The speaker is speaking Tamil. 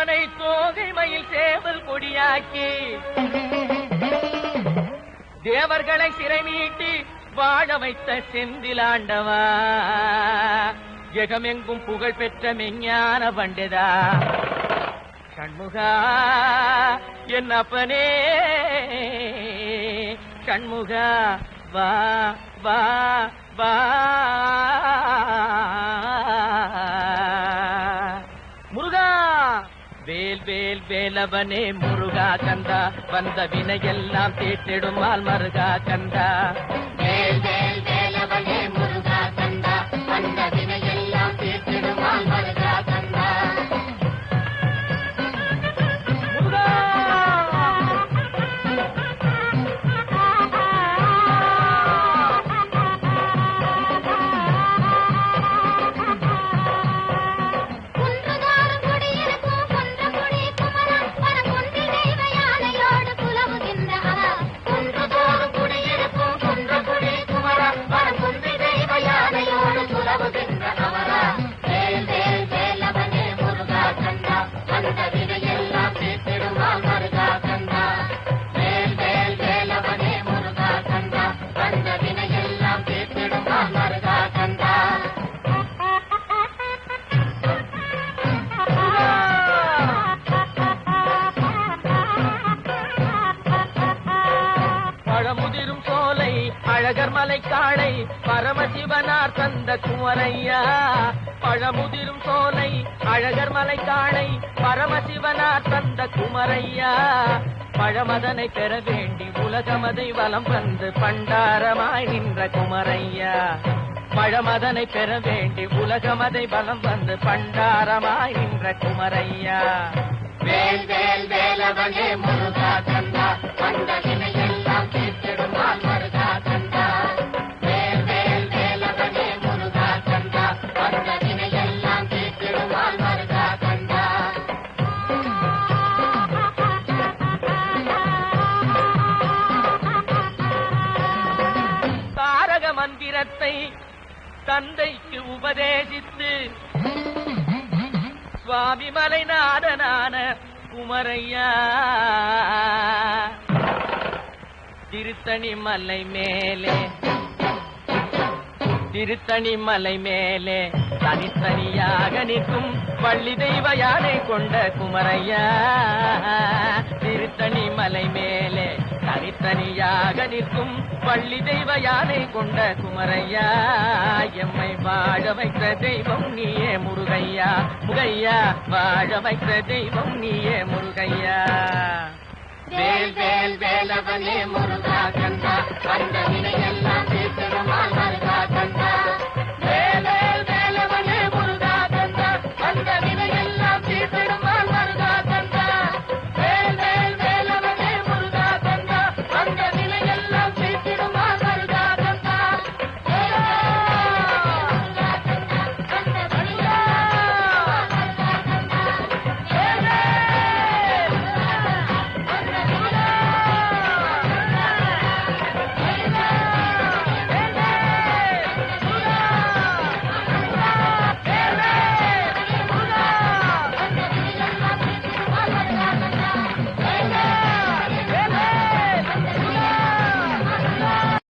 அவனை தோகை மயில் சேவல் கொடியாக்கி. தேவர்களை சிறை நீட்டி வாழ வைத்த செந்திலாண்டவா ஜெகமெங்கும் புகழ் பெற்ற மெஞ்ஞான பண்டிதா. கண்முகா என் அப்பனே. கண்முகா வா வா வா. வேல் வேலவனே முருகா கந்தா வந்த வினையெல்லாம் தீட்டிடுமால் மருகா கந்தா. வந்த அழகர் காளை பரமசிவனார் தந்த குமரையா பழமுதிரும் சோலை அழகர்மலை காளை பரமசிவனார் தந்த குமரையா பழமதனை பெற வேண்டி உலகமதை வலம் வந்து பண்டாரமாய் நின்ற குமரையா பழமதனை பெற வேண்டி உலகமதை வலம் வந்து பண்டாரமாய் நின்ற குமரையா வேல் வேல் வேலவனே முருகா கந்தா வந்த மந்திரத்தை தந்தைக்கு உபதேசித்து சுவாமி மலைநாதனான குமரையா. திருத்தணி மலை மேலே திருத்தணி மலை மேலே தனித்தனியாக நிற்கும் பள்ளி தெய்வ யானை கொண்ட குமரையா. திருத்தணி மலை மேலே தனியாக நிற்கும் பள்ளி தெய்வ யானை கொண்ட குமரையா எம்மை வாழ வைத்த தெய்வம் நீயே முருகையா முகையா வாழ வைத்த தெய்வம் நீயே முருகையா. வேல் வேல் வேலவனே முருகா கந்தா வந்த வினையெல்லாம்